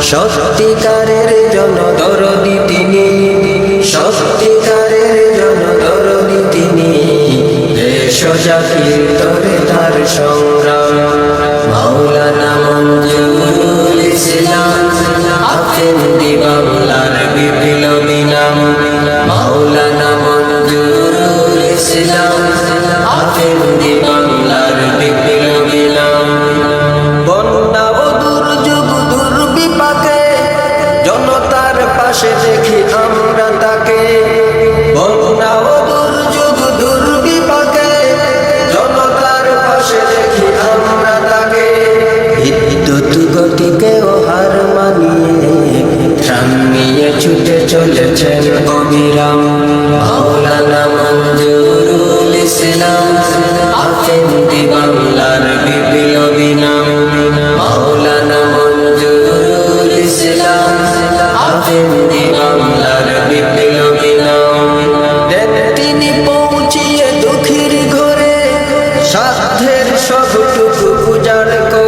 সত্যিকারের জনদরদি তিনি সত্যিকারের জনদরদি তিনি। দেশ জাতির পাশে দেখি আমরা তাকে। বন্যা ও দুর্যোগ দুর্বিপাকে জনতার পাশে দেখি আমরা তাকে। বিদ্যুৎ গতিকেও হার মানিয়ে থামিয়ে ছুটে চলেছেন অবিরাম। সাধ্যের সবটুকু উজাড়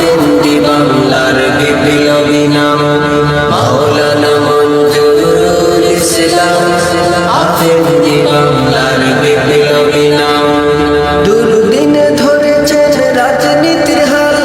আফেন্দি বাংলার বিপ্লবী নাম মাওলানা মঞ্জুরুল ইসলাম আফেন্দি বাংলার বিপ্লবী নাম দুর্দিন ধরেছেন রাজনীতির হাল